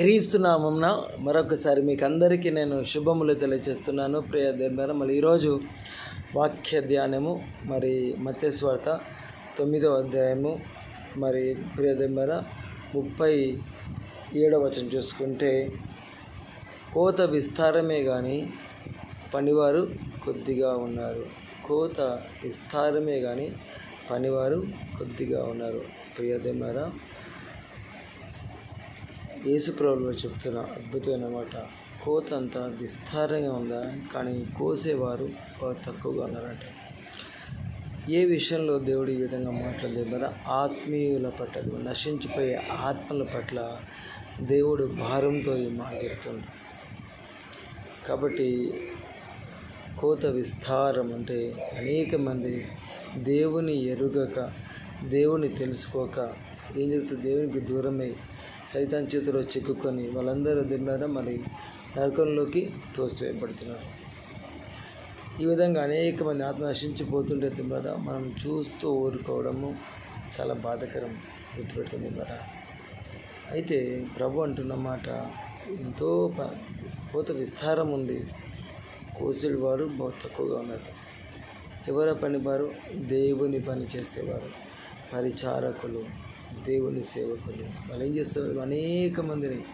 క్రీస్తునామంన మరొకసారి మీకు అందరికీ నేను శుభములు తెలియజేస్తున్నాను. ప్రియ దేవులారా మళ్ళీ ఈరోజు వాక్య ధ్యానము మరి మత్స్వార్త తొమ్మిదో అధ్యాయము. మరి ప్రియ దేవులారా ముప్పై ఏడవ వచనం చూసుకుంటే కోత విస్తారమే కానీ పనివారు కొద్దిగా ఉన్నారు. కోత విస్తారమే కానీ పనివారు కొద్దిగా ఉన్నారు. ప్రియ దేవులారా యేసు చెప్తున్న అద్భుతమైన మాట కోత అంతా విస్తారంగా ఉందా? కానీ కోసేవారు తక్కువగా ఉన్నారంట. ఏ విషయంలో దేవుడు ఈ విధంగా మాట్లాడలేదు? కదా ఆత్మీయుల పట్ల నశించిపోయే ఆత్మల పట్ల దేవుడు భారంతో ఈ మాట చెప్తున్నాడు కాబట్టి కోత విస్తారం అంటే అనేక మంది దేవుని ఎరుగక దేవుని తెలుసుకోక ఏం చెప్తే దేవునికి దూరమై సైతాన్ చేతిలో చిక్కుకొని వాళ్ళందరూ దిన్నారా మరి నరకంలోకి తోసివేయబడుతున్నారు ఈ విధంగా అనేక మంది ఆత్మ నశించిపోతుంటే దిన్నారా మనం చూస్తూ ఊరుకోవడము చాలా బాధకరం గుర్తుపెట్టుకుంది దిన్నారా అయితే ప్రభు అంటున్న మాట ఎంతో ప- కోత విస్తారం ఉంది. కోసేడు వారు బహు తక్కువగా ఉన్నారు. ఎవరి పని వారు దేవుని పని చేసేవారు. పరిచారకులు. దేవుని సేవకులు. వాళ్ళు ఏం చేస్తారు? అనేక మందిని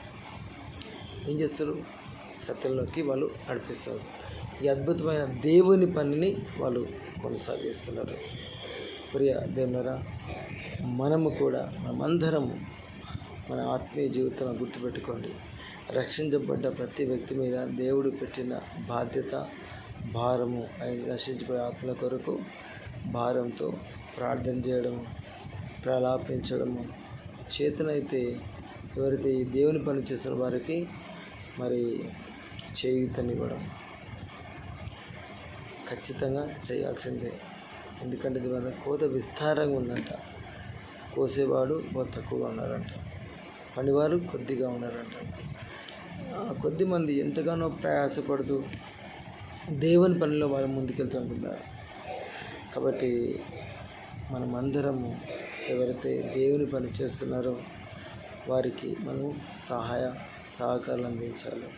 ఏం చేస్తారు? సత్యంలోకి వాళ్ళు నడిపిస్తారు. ఈ అద్భుతమైన దేవుని పనిని వాళ్ళు కొనసాగిస్తున్నారు. ప్రియ దేవునరా మనము కూడా మనమందరము మన ఆత్మీయ జీవితం గుర్తుపెట్టుకోండి. రక్షించబడ్డ ప్రతి వ్యక్తి మీద దేవుడు పెట్టిన బాధ్యత భారము ఆయన నశించిపోయే ఆత్మల కొరకు భారంతో ప్రార్థన చేయడం ప్రలాపించడము. చేతనైతే ఎవరైతే ఈ దేవుని పని చేసిన వారికి మరి చేయుతనివ్వడం. ఖచ్చితంగా చేయాల్సిందే. ఎందుకంటే దీనివల్ల కోత విస్తారంగా ఉందంట. కోసేవాడు తక్కువగా ఉన్నారంట పనివారు కొద్దిగా ఉన్నారంట. కొద్దిమంది ఎంతగానో ప్రయాసపడుతూ దేవుని పనిలో వాళ్ళు ముందుకెళ్తూ ఉంటున్నారు. కాబట్టి మనమందరము ఎవరైతే దేవుని పని చేస్తున్నారో వారికి మనం సహాయ సహకారాలు అందించాలి.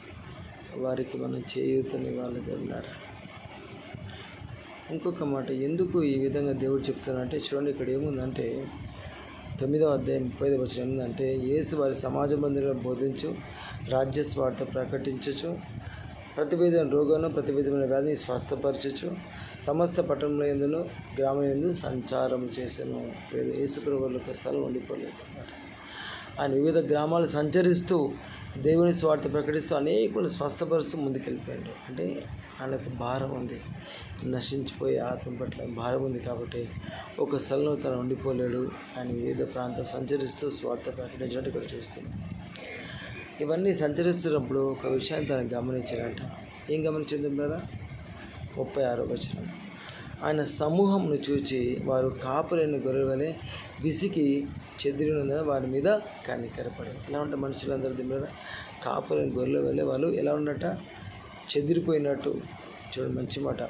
వారికి మనం చేయూతని వాళ్ళకి ఉన్నారు ఇంకొక మాట ఎందుకు ఈ విధంగా దేవుడు చెప్తున్నారంటే చూడండి ఇక్కడ ఏముందంటే తొమ్మిదవ అధ్యాయం ముప్పై ఐదు వచ్చిన ఏంటంటే యేసు వారి సమాజ మందిరంలో బోధించు రాజ్య స్వార్థ ప్రకటించచ్చు ప్రతి విధమైన ప్రతిభేదమైన ప్రతి విధమైన వ్యాధిని స్వస్థపరచచ్చు సమస్త పట్టణంలో ఎందును గ్రామం ఎందు సంచారం చేసాను. లేదు ప్రభువులకు స్థలం ఉండిపోలేదు. అన్నమాట ఆయన వివిధ గ్రామాలు సంచరిస్తూ దేవుని స్వార్థ ప్రకటిస్తూ అనేకులు స్వస్థపరుస్తూ ముందుకెళ్ళిపోయాడు. అంటే ఆయనకు భారం ఉంది. నశించిపోయే ఆత్మ పట్ల భారం ఉంది కాబట్టి ఒక స్థలంలో తను ఉండిపోలేడు. ఆయన వివిధ ప్రాంతం సంచరిస్తూ స్వార్థ ప్రకటించినట్టు ఇక్కడ చూస్తున్నాం. ఇవన్నీ సంచరిస్తున్నప్పుడు ఒక విషయాన్ని తను గమనించాడంట. ఏం గమనించింది కదా ముప్పై ఆరో వచనం. ఆయన సమూహంను చూచి వారు కాపులేని గొర్రెల విసికి చెదిరినందున వారి మీద కనికరపడి ఎలా ఉంటారు మనుషులందరూ దీని మీద కాపులేని గొర్రెల వెళ్ళే వాళ్ళు ఎలా ఉన్నట్ట చెదిరిపోయినట్టు. చూడండి మంచి మాట.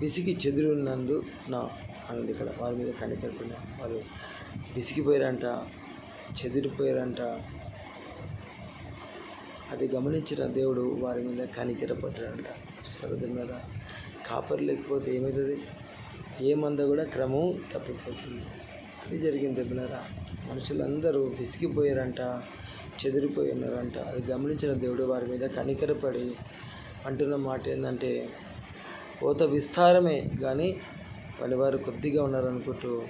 విసికి ఉన్నందు నా అన్నది ఇక్కడ. వారి మీద కనికరపడిన వాళ్ళు విసిగిపోయారంట చెదిరిపోయారంట. అది గమనించిన దేవుడు వారి మీద కనికరపడ్డాడంట. చూసారు దీని మీద కాపర్ లేకపోతే ఏమవుతుంది ఏ మంద కూడా క్రమం తప్పిపోతుంది. అది జరిగింది దెబ్బనరా మనుషులందరూ విసిగిపోయారంట చెదిరిపోయి ఉన్నారంట అది గమనించిన దేవుడు వారి మీద కనికరపడి అంటున్న మాట ఏంటంటే కోత విస్తారమే కానీ పనివారు కొద్దిగా ఉన్నారనుకుంటూ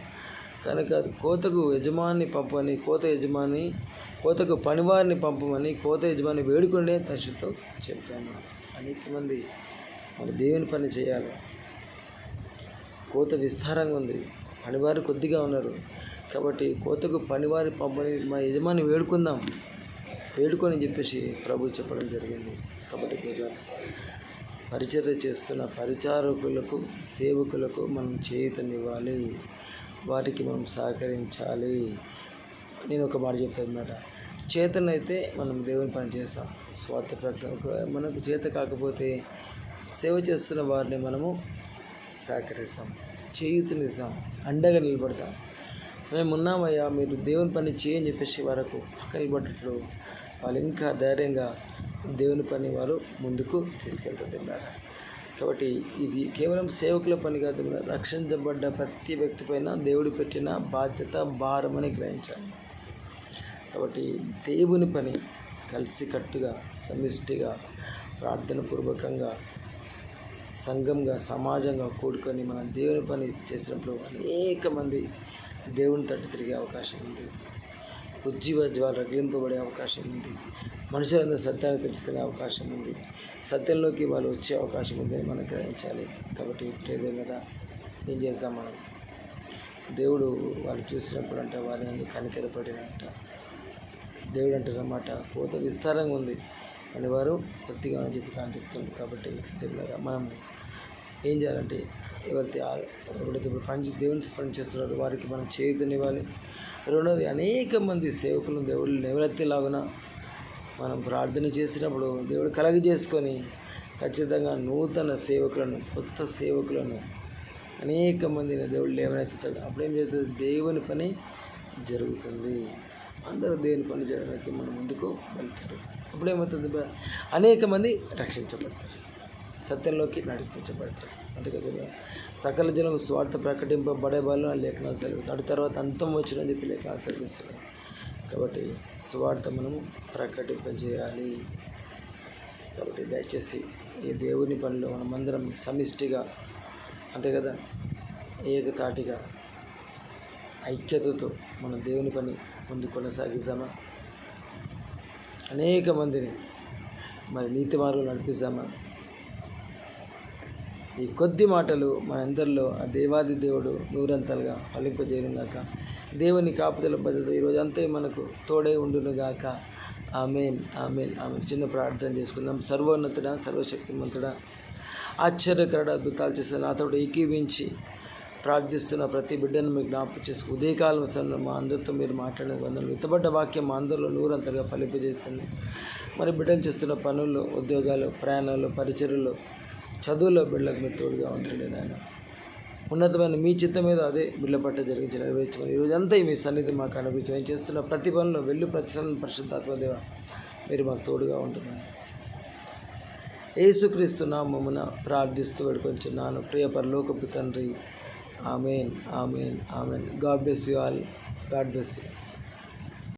కనుక అది కోతకు యజమాని పంపని కోత యజమాని కోతకు పనివారిని పంపమని కోత యజమాని వేడుకుండే తరచుతో చెప్పాను. అనేక మంది మన దేవుని పని చేయాలి. కోత విస్తారంగా ఉంది. పనివారు కొద్దిగా ఉన్నారు. కాబట్టి కోతకు పనివారి పంపని మా యజమాని వేడుకుందాం. వేడుకొని చెప్పేసి ప్రభు చెప్పడం జరిగింది. కాబట్టి పరిచర్య చేస్తున్న పరిచారకులకు సేవకులకు మనం చేయుతనివ్వాలి వారికి మనం సహకరించాలి. నేను ఒక మాట చెప్తాను అన్నమాట. చేతనైతే మనం దేవుని పని చేస్తాం. స్వార్థ ప్రకటన మనకు చేత కాకపోతే సేవ చేస్తున్న వారిని మనము సహకరిస్తాం చేయుతనిస్తాం అండగా నిలబడతాం. మేము ఉన్నామయ్యా మీరు దేవుని పని చేయని చెప్పేసి వరకు పక్కనబడ్డట్లు వాళ్ళు ఇంకా ధైర్యంగా దేవుని పని వారు ముందుకు తీసుకెళ్తున్నారు కాబట్టి ఇది కేవలం సేవకుల పని కాదు రక్షించబడ్డ ప్రతి వ్యక్తి పైన దేవుడు పెట్టిన బాధ్యత భారమని గ్రహించాలి. కాబట్టి దేవుని పని కలిసికట్టుగా సమిష్టిగా ప్రార్థన పూర్వకంగా సంఘంగా సమాజంగా కూడుకొని మనం దేవుని పని చేసినప్పుడు అనేక మంది దేవుని తట్టు తిరిగే అవకాశం ఉంది. ఉజ్జీవ జ్వాల రగిలింపబడే అవకాశం ఉంది. మనుషులందరూ సత్యాన్ని తెలుసుకునే అవకాశం ఉంది. సత్యంలోకి వాళ్ళు వచ్చే అవకాశం ఉందని మనం గ్రహించాలి. కాబట్టి ఇప్పుడు ఏం చేస్తాం మనం? దేవుడు వాళ్ళు చూసినప్పుడు అంటే వారిని కనికరపడినంట దేవుడు అంటారన్నమాట కోత విస్తారంగా ఉంది. అని వారు కొద్దిగా అని చెప్పి చెప్తుంది. కాబట్టి దేవుడు మనం ఏం చేయాలంటే ఎవరైతే ఆ- ఎవరైతే ఇప్పుడు పని దేవుని పని చేస్తున్నారో వారికి మనం చేయుతనివ్వాలి రెండోది అనేక మంది సేవకులు దేవుళ్ళు ఎవరైతే లాగున మనం ప్రార్థన చేసినప్పుడు దేవుడు కలగ చేసుకొని ఖచ్చితంగా నూతన సేవకులను కొత్త సేవకులను అనేక మందిని దేవుడు లేవనెత్తుతాడు అప్పుడేం చేస్తుంది దేవుని పని జరుగుతుంది. అందరూ దేవుని పని చేయడానికి మన ముందుకు వెళ్తారు. అప్పుడు ఏమవుతుంది అనేక మంది రక్షించబడతారు. సత్యంలోకి నడిపించబడతారు. అంతేకాదు సకల జనం స్వార్థ ప్రకటింపబడే వాళ్ళు ఆ లేఖనాలు సెలవు అటు తర్వాత అంతం వచ్చినది చెప్పి లేఖనాలు సెలవిస్తున్నాయి కాబట్టి స్వార్థ మనము ప్రకటింపజేయాలి. కాబట్టి దయచేసి ఈ దేవుని పనిలో మనమందరం సమిష్టిగా అంతే కదా ఏకతాటిగా ఐక్యతతో మన దేవుని పని ముందు కొనసాగిద్దామా? అనేక మందిని మరి నీతి మార్గం నడిపిస్తామా? ఈ కొద్ది మాటలు మనందరిలో ఆ దేవాది దేవుడు నూరంతలుగా ఫలింపజేయనుగాక దేవుని కాపుదల భద్రత ఈరోజు మనకు తోడే ఉండునుగాక ఆమెన్ ఆమెన్ ఆమె చిన్న ప్రార్థన చేసుకుందాం. సర్వోన్నతుడ సర్వశక్తిమంతుడ ఆశ్చర్యకరడ అద్భుతాలు చేసిన నాతో ఏకీవించి ప్రార్థిస్తున్న ప్రతి బిడ్డను మీకు జ్ఞాపకం చేసుకు ఉదయకాలం సమయంలో మా అందరితో మీరు మాట్లాడిన వందలు విత్తబడ్డ వాక్యం మా అందరిలో నూరంతగా ఫలింపజేస్తుంది. మరి బిడ్డలు చేస్తున్న పనుల్లో ఉద్యోగాలు ప్రయాణాలు పరిచర్యలు చదువులో బిడ్డలకు మీరు తోడుగా ఉండండి నాయన. ఉన్నతమైన మీ చిత్తం మీద అదే బిడ్డ పట్ట జరిగించి నెరవేర్చమని ఈరోజంతా అంతా మీ సన్నిధి మాకు అనుభవించి మేము చేస్తున్న ప్రతి పనులు వెళ్ళు ప్రతిసరణ పరిశుద్ధాత్మదేవ మీరు మాకు తోడుగా ఉంటున్నారు. యేసుక్రీస్తు నామమున ప్రార్థిస్తూ వేడుకొంచున్నాను ప్రియ పరలోకపు తండ్రి आमीन आमीन आमेन God bless you all God bless you